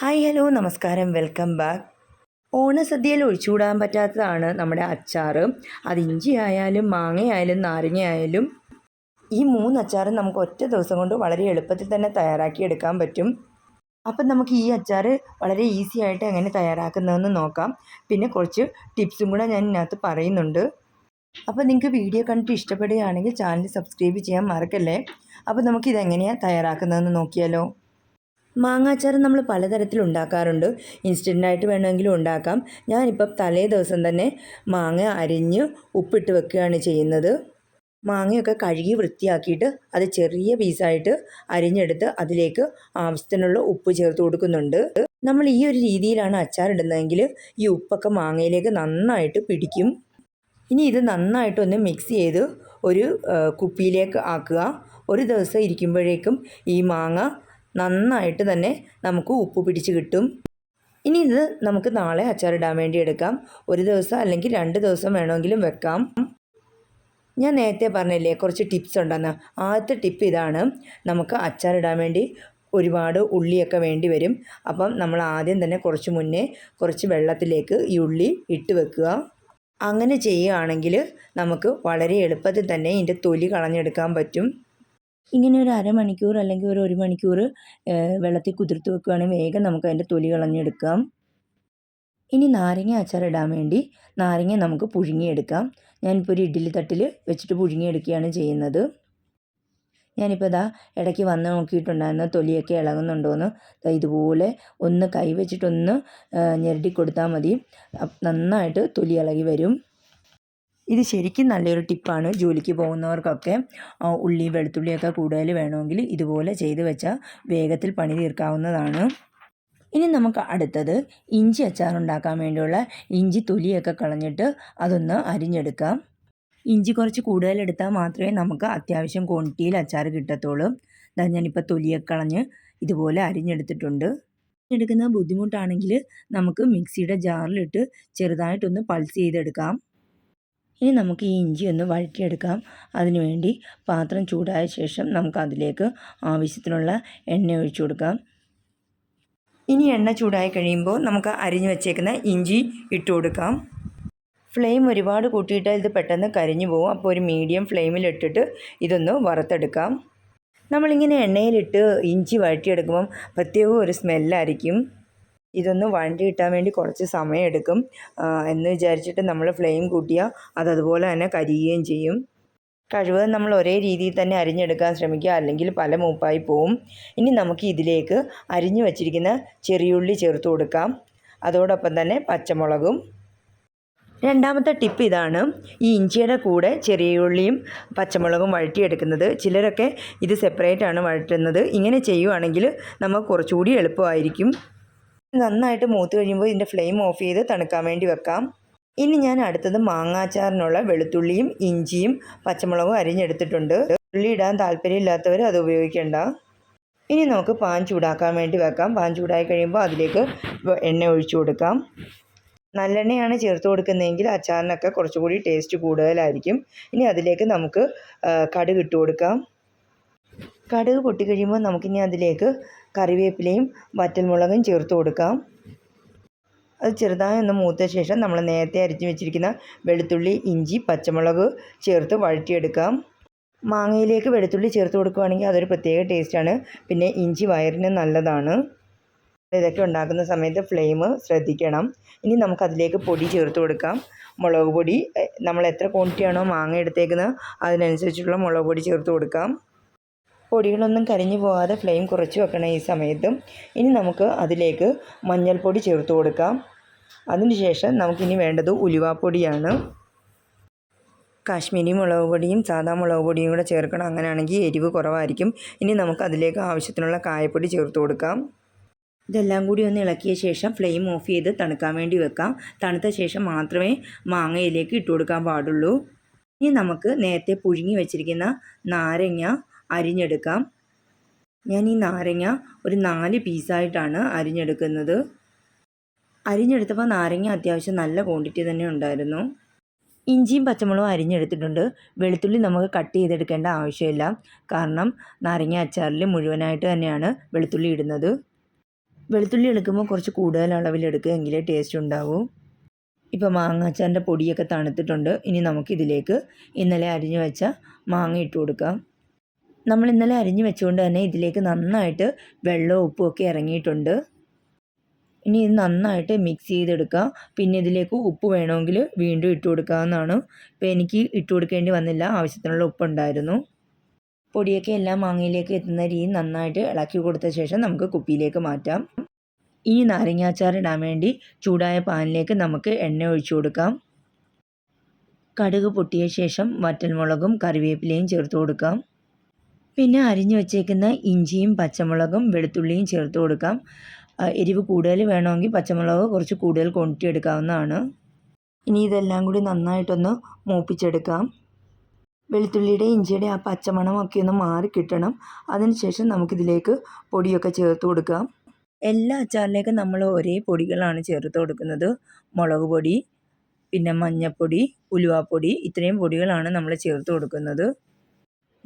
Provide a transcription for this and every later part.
Hi hello നമസ്കാരം. Welcome back. ഓണസദ്യയിൽ ഒഴിച്ചുകൂടാൻ പറ്റാത്തതാണ് നമ്മുടെ അച്ചാർ അത് ഇഞ്ചി ആയാലും മാങ്ങയായാലും നാരങ്ങയായാലും ഈ മൂന്ന് അച്ചാറും നമുക്ക് ഒറ്റ ദിവസം കൊണ്ട് വളരെ എളുപ്പത്തിൽ തന്നെ തയ്യാറാക്കി എടുക്കാൻ പറ്റും. അപ്പം നമുക്ക് ഈ അച്ചാർ വളരെ ഈസി ആയിട്ട് എങ്ങനെ തയ്യാറാക്കുന്നതെന്ന് നോക്കാം. പിന്നെ കുറച്ച് ടിപ്സും കൂടെ ഞാൻ ഇതിനകത്ത് പറയുന്നുണ്ട്. അപ്പോൾ നിങ്ങൾക്ക് വീഡിയോ കണ്ടിട്ട് ഇഷ്ടപ്പെടുകയാണെങ്കിൽ ചാനൽ സബ്സ്ക്രൈബ് ചെയ്യാൻ മറക്കല്ലേ? അപ്പോൾ നമുക്കിതെങ്ങനെയാണ് തയ്യാറാക്കുന്നതെന്ന് നോക്കിയാലോ. മാങ്ങാച്ചാർ നമ്മൾ പലതരത്തിൽ ഉണ്ടാക്കാറുണ്ട്. ഇൻസ്റ്റന്റായിട്ട് വേണമെങ്കിലും ഉണ്ടാക്കാം. ഞാനിപ്പം തലേ ദിവസം തന്നെ മാങ്ങ അരിഞ്ഞ് ഉപ്പിട്ട് വെക്കുകയാണ് ചെയ്യുന്നത്. മാങ്ങയൊക്കെ കഴുകി വൃത്തിയാക്കിയിട്ട് അത് ചെറിയ പീസായിട്ട് അരിഞ്ഞെടുത്ത് അതിലേക്ക് ആവശ്യത്തിനുള്ള ഉപ്പ് ചേർത്ത് കൊടുക്കുന്നുണ്ട്. നമ്മൾ ഈ ഒരു രീതിയിലാണ് അച്ചാർ ഇടുന്നതെങ്കിൽ ഈ ഉപ്പൊക്കെ മാങ്ങയിലേക്ക് നന്നായിട്ട് പിടിക്കും. ഇനി ഇത് നന്നായിട്ടൊന്ന് മിക്സ് ചെയ്ത് ഒരു കുപ്പിയിലേക്ക് ആക്കുക. ഒരു ദിവസം ഇരിക്കുമ്പോഴേക്കും ഈ മാങ്ങ നന്നായിട്ട് തന്നെ നമുക്ക് ഉപ്പ് പിടിച്ച് കിട്ടും. ഇനി ഇത് നമുക്ക് നാളെ അച്ചാറിടാൻ വേണ്ടി എടുക്കാം. ഒരു ദിവസം അല്ലെങ്കിൽ രണ്ട് ദിവസം വേണമെങ്കിലും വെക്കാം. ഞാൻ നേരത്തെ പറഞ്ഞില്ലേ കുറച്ച് ടിപ്സ് ഉണ്ടെന്ന്. ആദ്യത്തെ ടിപ്പ് ഇതാണ് നമുക്ക് അച്ചാറിടാൻ വേണ്ടി ഒരുപാട് ഉള്ളിയൊക്കെ വേണ്ടി വരും. അപ്പം നമ്മൾ ആദ്യം തന്നെ കുറച്ച് മുന്നേ കുറച്ച് വെള്ളത്തിലേക്ക് ഈ ഉള്ളി ഇട്ട് വെക്കുക. അങ്ങനെ ചെയ്യുകയാണെങ്കിൽ നമുക്ക് വളരെ എളുപ്പത്തിൽ തന്നെ ഇതിന്റെ തൊലി കളഞ്ഞെടുക്കാൻ പറ്റും. ഇങ്ങനെ ഒരു അരമണിക്കൂർ അല്ലെങ്കിൽ ഒരു ഒരു മണിക്കൂർ വെള്ളത്തിൽ കുതിർത്ത് വെക്കുകയാണെങ്കിൽ വേഗം നമുക്ക് അതിന്റെ തൊലി കളഞ്ഞെടുക്കാം. ഇനി നാരങ്ങ അച്ചാർ ഇടാൻ വേണ്ടി നാരങ്ങ നമുക്ക് പുഴുങ്ങിയെടുക്കാം. ഞാനിപ്പോൾ ഒരു ഇഡ്ഡലി തട്ടിൽ വെച്ചിട്ട് പുഴുങ്ങിയെടുക്കുകയാണ് ചെയ്യുന്നത്. ഞാനിപ്പോൾ ഇതാ ഇടയ്ക്ക് വന്ന് നോക്കിയിട്ടുണ്ടായിരുന്നു തൊലിയൊക്കെ ഇളകുന്നുണ്ടോയെന്ന്. ഇതുപോലെ ഒന്ന് കൈ വെച്ചിട്ടൊന്ന് ഞെരടി കൊടുത്താൽ മതി. നന്നായിട്ട് തൊലി ഇളകി വരും. ഇത് ശരിക്കും നല്ലൊരു ടിപ്പാണ് ജോലിക്ക് പോകുന്നവർക്കൊക്കെ ഉള്ളി വെളുത്തുള്ളിയൊക്കെ കൂടുതൽ വേണമെങ്കിൽ ഇതുപോലെ ചെയ്ത് വെച്ചാൽ വേഗത്തിൽ പണി തീർക്കാവുന്നതാണ്. ഇനി നമുക്ക് അടുത്തത് ഇഞ്ചി അച്ചാർ ഉണ്ടാക്കാൻ വേണ്ടിയുള്ള ഇഞ്ചി തൊലിയൊക്കെ കളഞ്ഞിട്ട് അതൊന്ന് അരിഞ്ഞെടുക്കാം. ഇഞ്ചി കുറച്ച് കൂടുതൽ എടുത്താൽ മാത്രമേ നമുക്ക് അത്യാവശ്യം ക്വാണ്ടിറ്റിയിൽ അച്ചാർ കിട്ടത്തുള്ളൂ. ഇതാ ഞാനിപ്പോൾ തൊലിയൊക്കെ കളഞ്ഞ് ഇതുപോലെ അരിഞ്ഞെടുത്തിട്ടുണ്ട്. എടുക്കുന്ന ബുദ്ധിമുട്ടാണെങ്കിൽ നമുക്ക് മിക്സിയുടെ ജാറിലിട്ട് ചെറുതായിട്ടൊന്ന് പൾസ് ചെയ്തെടുക്കാം. ഇനി നമുക്ക് ഈ ഇഞ്ചി ഒന്ന് വഴറ്റിയെടുക്കാം. അതിനുവേണ്ടി പാത്രം ചൂടായ ശേഷം നമുക്ക് അതിലേക്ക് ആവശ്യത്തിനുള്ള എണ്ണ ഒഴിച്ചു കൊടുക്കാം. ഇനി എണ്ണ ചൂടായി കഴിയുമ്പോൾ നമുക്ക് അരിഞ്ഞു വെച്ചേക്കുന്ന ഇഞ്ചി ഇട്ട് കൊടുക്കാം. ഫ്ലെയിം ഒരുപാട് കൂട്ടിയിട്ടാൽ ഇത് പെട്ടെന്ന് കരിഞ്ഞു പോകും. അപ്പോൾ ഒരു മീഡിയം ഫ്ലെയിമിലിട്ടിട്ട് ഇതൊന്ന് വറുത്തെടുക്കാം. നമ്മളിങ്ങനെ എണ്ണയിലിട്ട് ഇഞ്ചി വഴറ്റിയെടുക്കുമ്പം പ്രത്യേക ഒരു സ്മെല്ലായിരിക്കും. ഇതൊന്ന് വണ്ടി കിട്ടാൻ വേണ്ടി കുറച്ച് സമയമെടുക്കും. എന്ന് വിചാരിച്ചിട്ട് നമ്മൾ ഫ്ലെയിം കൂട്ടിയാൽ അത് അതുപോലെ തന്നെ കരിയുകയും ചെയ്യും. കഴിവതും നമ്മൾ ഒരേ രീതിയിൽ തന്നെ അരിഞ്ഞെടുക്കാൻ ശ്രമിക്കുക. അല്ലെങ്കിൽ പല മൂപ്പായി പോവും. ഇനി നമുക്ക് ഇതിലേക്ക് അരിഞ്ഞു വച്ചിരിക്കുന്ന ചെറിയുള്ളി ചേർത്ത് കൊടുക്കാം. അതോടൊപ്പം തന്നെ പച്ചമുളകും. രണ്ടാമത്തെ ടിപ്പ് ഇതാണ്. ഈ ഇഞ്ചിയുടെ കൂടെ ചെറിയ ഉള്ളിയും പച്ചമുളകും വഴറ്റിയെടുക്കുന്നത്. ചിലരൊക്കെ ഇത് സെപ്പറേറ്റാണ് വഴറ്റുന്നത്. ഇങ്ങനെ ചെയ്യുവാണെങ്കിൽ നമുക്ക് കുറച്ചുകൂടി എളുപ്പമായിരിക്കും. നന്നായിട്ട് മൂത്ത് കഴിയുമ്പോൾ ഇതിന്റെ ഫ്ലെയിം ഓഫ് ചെയ്ത് തണുക്കാൻ വേണ്ടി വെക്കാം. ഇനി ഞാൻ അടുത്തത് മാങ്ങാച്ചാറിനുള്ള വെളുത്തുള്ളിയും ഇഞ്ചിയും പച്ചമുളകും അരിഞ്ഞെടുത്തിട്ടുണ്ട്. ഉള്ളി ഇടാൻ താല്പര്യമില്ലാത്തവർ അത് ഉപയോഗിക്കേണ്ട. ഇനി നമുക്ക് പാൻ ചൂടാക്കാൻ വേണ്ടി വെക്കാം. പാൻ ചൂടായി കഴിയുമ്പോൾ അതിലേക്ക് എണ്ണ ഒഴിച്ചു കൊടുക്കാം. നല്ലെണ്ണയാണ് ചേർത്ത് കൊടുക്കുന്നതെങ്കിൽ അച്ചാറിനൊക്കെ കുറച്ചുകൂടി ടേസ്റ്റ് കൂടുതലായിരിക്കും. ഇനി അതിലേക്ക് നമുക്ക് കടുക് ഇട്ട് കൊടുക്കാം. കടുക് പൊട്ടിക്കഴിയുമ്പോൾ നമുക്കിനി അതിലേക്ക് കറിവേപ്പിലയും വറ്റൽമുളകും ചേർത്ത് കൊടുക്കാം. അത് ചെറുതായി ഒന്ന് മൂത്ത ശേഷം നമ്മൾ നേരത്തെ അരിഞ്ഞു വെച്ചിരിക്കുന്ന വെളുത്തുള്ളി ഇഞ്ചി പച്ചമുളക് ചേർത്ത് വഴറ്റിയെടുക്കാം. മാങ്ങയിലേക്ക് വെളുത്തുള്ളി ചേർത്ത് കൊടുക്കുകയാണെങ്കിൽ അതൊരു പ്രത്യേക ടേസ്റ്റാണ് പിന്നെ ഇഞ്ചി വയറിന് നല്ലതാണ്. ഇതൊക്കെ ഉണ്ടാക്കുന്ന സമയത്ത് ഫ്ലെയിം ശ്രദ്ധിക്കണം. ഇനി നമുക്കതിലേക്ക് പൊടി ചേർത്ത് കൊടുക്കാം. മുളക് പൊടി നമ്മൾ എത്ര ക്വാണ്ടിറ്റിയാണോ മാങ്ങ എടുത്തേക്കുന്നത് അതിനനുസരിച്ചുള്ള മുളക് പൊടി ചേർത്ത് കൊടുക്കാം. പൊടികളൊന്നും കരിഞ്ഞു പോകാതെ ഫ്ലെയിം കുറച്ച് വെക്കണം ഈ സമയത്തും. ഇനി നമുക്ക് അതിലേക്ക് മഞ്ഞൾപ്പൊടി ചേർത്ത് കൊടുക്കാം. അതിനുശേഷം നമുക്കിനി വേണ്ടത് ഉലുവാപ്പൊടിയാണ്. കാശ്മീരി മുളക് പൊടിയും സാധാ മുളക് പൊടിയും കൂടെ ചേർക്കണം. അങ്ങനെയാണെങ്കിൽ എരിവ് കുറവായിരിക്കും. ഇനി നമുക്ക് അതിലേക്ക് ആവശ്യത്തിനുള്ള കായപ്പൊടി ചേർത്ത് കൊടുക്കാം. ഇതെല്ലാം കൂടി ഒന്ന് ഇളക്കിയ ശേഷം ഫ്ലെയിം ഓഫ് ചെയ്ത് തണുക്കാൻ വേണ്ടി വെക്കാം. തണുത്ത ശേഷം മാത്രമേ മാങ്ങയിലേക്ക് ഇട്ട് കൊടുക്കാൻ പാടുള്ളൂ. ഇനി നമുക്ക് നേരത്തെ പുഴുങ്ങി വെച്ചിരിക്കുന്ന നാരങ്ങ അരിഞ്ഞെടുക്കാം. ഞാൻ ഈ നാരങ്ങ ഒരു നാല് പീസായിട്ടാണ് അരിഞ്ഞെടുക്കുന്നത്. അരിഞ്ഞെടുത്തപ്പോൾ നാരങ്ങ അത്യാവശ്യം നല്ല ക്വാണ്ടിറ്റി തന്നെ ഉണ്ടായിരുന്നു. ഇഞ്ചിയും പച്ചമുളകും അരിഞ്ഞെടുത്തിട്ടുണ്ട്. വെളുത്തുള്ളി നമുക്ക് കട്ട് ചെയ്തെടുക്കേണ്ട ആവശ്യമില്ല. കാരണം നാരങ്ങ അച്ചാറിൽ മുഴുവനായിട്ട് തന്നെയാണ് വെളുത്തുള്ളി ഇടുന്നത്. വെളുത്തുള്ളി എടുക്കുമ്പോൾ കുറച്ച് കൂടുതൽ അളവിലെടുക്കുക എങ്കിലേ ടേസ്റ്റ് ഉണ്ടാവൂ. ഇപ്പോൾ മാങ്ങ മാങ്ങാച്ചാറിന്റെ പൊടിയൊക്കെ തണുത്തിട്ടുണ്ട്. ഇനി നമുക്കിതിലേക്ക് ഇന്നലെ അരിഞ്ഞു വെച്ച മാങ്ങ ഇട്ട് കൊടുക്കാം. നമ്മൾ ഇന്നലെ അരിഞ്ഞു വെച്ചുകൊണ്ട് തന്നെ ഇതിലേക്ക് നന്നായിട്ട് വെള്ളവും ഉപ്പും ഒക്കെ ഇറങ്ങിയിട്ടുണ്ട്. ഇനി ഇത് നന്നായിട്ട് മിക്സ് ചെയ്തെടുക്കുക പിന്നെ ഇതിലേക്ക് ഉപ്പ് വേണമെങ്കിൽ വീണ്ടും ഇട്ട് കൊടുക്കാവുന്നതാണ്. ഇപ്പോൾ എനിക്ക് ഇട്ട് കൊടുക്കേണ്ടി വന്നില്ല. ആവശ്യത്തിനുള്ള ഉപ്പുണ്ടായിരുന്നു. പൊടിയൊക്കെ എല്ലാം മാങ്ങയിലേക്ക് എത്തുന്ന രീതി നന്നായിട്ട് ഇളക്കി കൊടുത്ത ശേഷം നമുക്ക് കുപ്പിയിലേക്ക് മാറ്റാം. ഇനി നാരങ്ങാച്ചാർ ഇടാൻ വേണ്ടി ചൂടായ പാനിലേക്ക് നമുക്ക് എണ്ണ ഒഴിച്ചു കൊടുക്കാം. കടുക് പൊട്ടിയ ശേഷം വറ്റൽമുളകും കറിവേപ്പിലയും ചേർത്ത് കൊടുക്കാം. പിന്നെ അരിഞ്ഞു വച്ചേക്കുന്ന ഇഞ്ചിയും പച്ചമുളകും വെളുത്തുള്ളിയും ചേർത്ത് കൊടുക്കാം. എരിവ് കൂടുതൽ വേണമെങ്കിൽ പച്ചമുളക് കുറച്ച് കൂടുതൽ ക്വാണ്ടിറ്റി എടുക്കാവുന്നതാണ്. ഇനി ഇതെല്ലാം കൂടി നന്നായിട്ടൊന്ന് മൂപ്പിച്ചെടുക്കാം. വെളുത്തുള്ളിയുടെ ഇഞ്ചിയുടെ ആ പച്ചമണമൊക്കെ ഒന്ന് മാറി കിട്ടണം. അതിനുശേഷം നമുക്കിതിലേക്ക് പൊടിയൊക്കെ ചേർത്ത് കൊടുക്കാം. എല്ലാ അച്ചാറിലേക്കും നമ്മൾ ഒരേ പൊടികളാണ് ചേർത്ത് കൊടുക്കുന്നത്. മുളക് പൊടി പിന്നെ മഞ്ഞൾപ്പൊടി ഉലുവാപ്പൊടി ഇത്രയും പൊടികളാണ് നമ്മൾ ചേർത്ത് കൊടുക്കുന്നത്.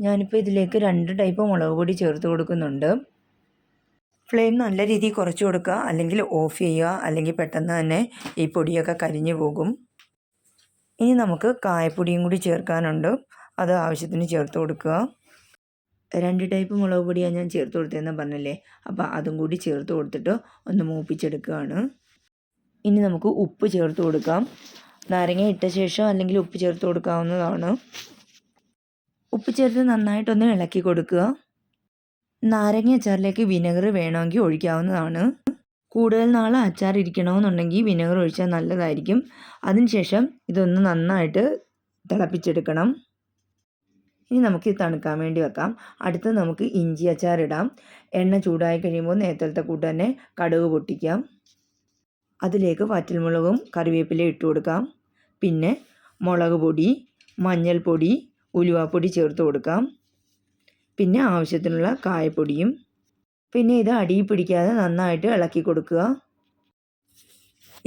ഞാനിപ്പോൾ ഇതിലേക്ക് രണ്ട് ടൈപ്പ് മുളക് പൊടി ചേർത്ത് കൊടുക്കുന്നുണ്ട്. ഫ്ലെയിം നല്ല രീതിയിൽ കുറച്ച് കൊടുക്കുക. അല്ലെങ്കിൽ ഓഫ് ചെയ്യുക. അല്ലെങ്കിൽ പെട്ടെന്ന് തന്നെ ഈ പൊടിയൊക്കെ കരിഞ്ഞു പോകും. ഇനി നമുക്ക് കായപ്പൊടിയും കൂടി ചേർക്കാനുണ്ട്. അത് ആവശ്യത്തിന് ചേർത്ത് കൊടുക്കുക. രണ്ട് ടൈപ്പ് മുളക് പൊടിയാണ് ഞാൻ ചേർത്ത് കൊടുത്തതെന്ന് പറഞ്ഞല്ലേ? അപ്പോൾ അതും കൂടി ചേർത്ത് കൊടുത്തിട്ട് ഒന്ന് മൂപ്പിച്ചെടുക്കുകയാണ്. ഇനി നമുക്ക് ഉപ്പ് ചേർത്ത് കൊടുക്കാം. നാരങ്ങ ഇട്ട ശേഷം അല്ലെങ്കിൽ ഉപ്പ് ചേർത്ത് കൊടുക്കാവുന്നതാണ്. ഉപ്പ് ചേർത്ത് നന്നായിട്ടൊന്ന് ഇളക്കി കൊടുക്കുക. നാരങ്ങ അച്ചാറിലേക്ക് വിനെഗർ വേണമെങ്കിൽ ഒഴിക്കാവുന്നതാണ്. കൂടുതൽ നാൾ അച്ചാർ ഇരിക്കണമെന്നുണ്ടെങ്കിൽ വിനെഗർ ഒഴിച്ചാൽ നല്ലതായിരിക്കും. അതിനുശേഷം ഇതൊന്ന് നന്നായിട്ട് തിളപ്പിച്ചെടുക്കണം. ഇനി നമുക്ക് ഇത് തണുക്കാൻ വേണ്ടി വെക്കാം. അടുത്ത് നമുക്ക് ഇഞ്ചി അച്ചാർ ഇടാം. എണ്ണ ചൂടായി കഴിയുമ്പോൾ നേരത്തെ കൂട്ട് തന്നെ കടുക് പൊട്ടിക്കാം. അതിലേക്ക് വറ്റൽമുളകും കറിവേപ്പിലയും ഇട്ട് കൊടുക്കാം. പിന്നെ മുളക് പൊടി മഞ്ഞൾപ്പൊടി ഉലുവാപ്പൊടി ചേർത്ത് കൊടുക്കാം. പിന്നെ ആവശ്യത്തിനുള്ള കായപ്പൊടിയും. പിന്നെ ഇത് അടിയിൽ പിടിക്കാതെ നന്നായിട്ട് ഇളക്കി കൊടുക്കുക.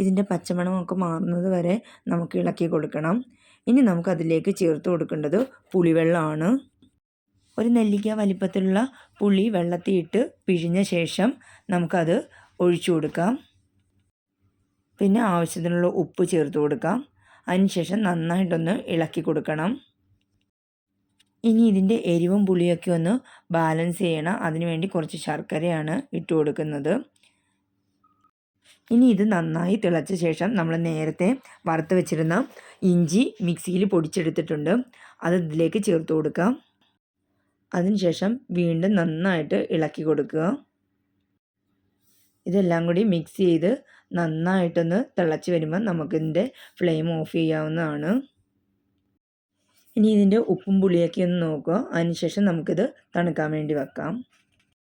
ഇതിന്റെ പച്ചമണമൊക്കെ മാറുന്നത് വരെ നമുക്ക് ഇളക്കി കൊടുക്കണം. ഇനി നമുക്കതിലേക്ക് ചേർത്ത് കൊടുക്കേണ്ടത് പുളിവെള്ളമാണ്. ഒരു നെല്ലിക്ക വലിപ്പത്തിലുള്ള പുളി വെള്ളത്തിയിട്ട് പിഴിഞ്ഞ ശേഷം നമുക്കത് ഒഴിച്ചു കൊടുക്കാം. പിന്നെ ആവശ്യത്തിനുള്ള ഉപ്പ് ചേർത്ത് കൊടുക്കാം. അതിനുശേഷം നന്നായിട്ടൊന്ന് ഇളക്കി കൊടുക്കണം. ഇനി ഇതിന്റെ എരിവും പുളിയൊക്കെ ഒന്ന് ബാലൻസ് ചെയ്യണം. അതിനുവേണ്ടി കുറച്ച് ശർക്കരയാണ് ഇട്ട് കൊടുക്കുന്നത്. ഇനി ഇത് നന്നായി തിളച്ച ശേഷം നമ്മൾ നേരത്തെ വറുത്ത് വെച്ചിരുന്ന ഇഞ്ചി മിക്സിയിൽ പൊടിച്ചെടുത്തിട്ടുണ്ട്. അത് ഇതിലേക്ക് ചേർത്ത് കൊടുക്കാം. അതിനുശേഷം വീണ്ടും നന്നായിട്ട് ഇളക്കി കൊടുക്കുക. ഇതെല്ലാം കൂടി മിക്സ് ചെയ്ത് നന്നായിട്ടൊന്ന് തിളച്ച് വരുമ്പോൾ നമുക്കിതിന്റെ ഫ്ലെയിം ഓഫ് ചെയ്യാവുന്നതാണ്. ഇനി ഇതിന്റെ ഉപ്പും പുളിയൊക്കെ ഒന്ന് നോക്കുക. അതിനുശേഷം നമുക്കിത് തണുക്കാൻ വേണ്ടി വെക്കാം.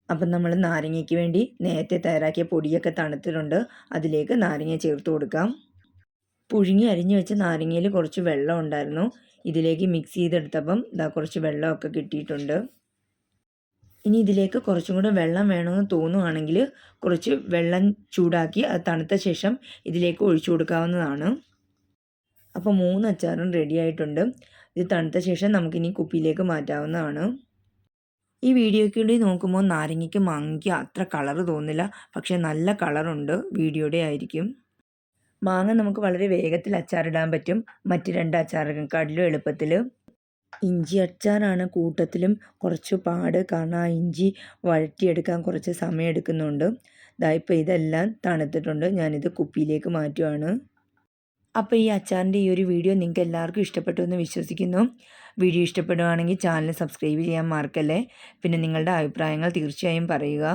അപ്പം നമ്മൾ നാരങ്ങയ്ക്ക് വേണ്ടി നേരത്തെ തയ്യാറാക്കിയ പൊടിയൊക്കെ തണുത്തിട്ടുണ്ട്. അതിലേക്ക് നാരങ്ങ ചേർത്ത് കൊടുക്കാം. പുഴുങ്ങി അരിഞ്ഞു വെച്ച നാരങ്ങയിൽ കുറച്ച് വെള്ളം ഉണ്ടായിരുന്നു. ഇതിലേക്ക് മിക്സ് ചെയ്തെടുത്തപ്പം ഇതാ കുറച്ച് വെള്ളമൊക്കെ കിട്ടിയിട്ടുണ്ട്. ഇനി ഇതിലേക്ക് കുറച്ചും കൂടെ വെള്ളം വേണമെന്ന് തോന്നുകയാണെങ്കിൽ കുറച്ച് വെള്ളം ചൂടാക്കി അത് തണുത്ത ശേഷം ഇതിലേക്ക് ഒഴിച്ചു കൊടുക്കാവുന്നതാണ്. അപ്പോൾ മൂന്ന് അച്ചാറും റെഡി ആയിട്ടുണ്ട്. ഇത് തണുത്ത ശേഷം നമുക്കിനി കുപ്പിയിലേക്ക് മാറ്റാവുന്നതാണ്. ഈ വീഡിയോയ്ക്കൂടി നോക്കുമ്പോൾ നാരങ്ങയ്ക്ക് മാങ്ങയ്ക്ക് അത്ര കളർ തോന്നില്ല. പക്ഷേ നല്ല കളറുണ്ട്. വീഡിയോയുടെ ആയിരിക്കും. മാങ്ങ നമുക്ക് വളരെ വേഗത്തിൽ അച്ചാറിടാൻ പറ്റും. മറ്റ് രണ്ട് അച്ചാറിനെക്കാട്ടിലും എളുപ്പത്തിൽ. ഇഞ്ചി അച്ചാറാണ് കൂട്ടത്തിലും കുറച്ച് പാട്. കാരണം ആ ഇഞ്ചി വഴറ്റിയെടുക്കാൻ കുറച്ച് സമയം എടുക്കുന്നുണ്ട്. ദാ ഇപ്പോൾ ഇതെല്ലാം തണുത്തിട്ടുണ്ട്. ഞാനിത് കുപ്പിയിലേക്ക് മാറ്റുവാണ്. അപ്പോൾ ഈ അച്ചാറിന്റെ ഈ ഒരു വീഡിയോ നിങ്ങൾക്ക് എല്ലാവർക്കും ഇഷ്ടപ്പെട്ടു എന്ന് വിശ്വസിക്കുന്നു. വീഡിയോ ഇഷ്ടപ്പെടുകയാണെങ്കിൽ ചാനൽ സബ്സ്ക്രൈബ് ചെയ്യാൻ മറക്കല്ലേ? പിന്നെ നിങ്ങളുടെ അഭിപ്രായങ്ങൾ തീർച്ചയായും പറയുക.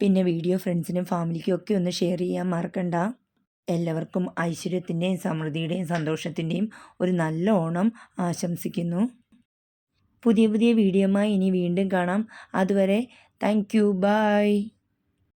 പിന്നെ വീഡിയോ ഫ്രണ്ട്സിനും ഫാമിലിക്കും ഒക്കെ ഒന്ന് ഷെയർ ചെയ്യാൻ മറക്കണ്ട. എല്ലാവർക്കും ഐശ്വര്യത്തിന്റെയും സമൃദ്ധിയുടെയും സന്തോഷത്തിന്റെയും ഒരു നല്ല ഓണം ആശംസിക്കുന്നു. പുതിയ പുതിയ വീഡിയോമായി ഇനി വീണ്ടും കാണാം. അതുവരെ താങ്ക് യു ബൈ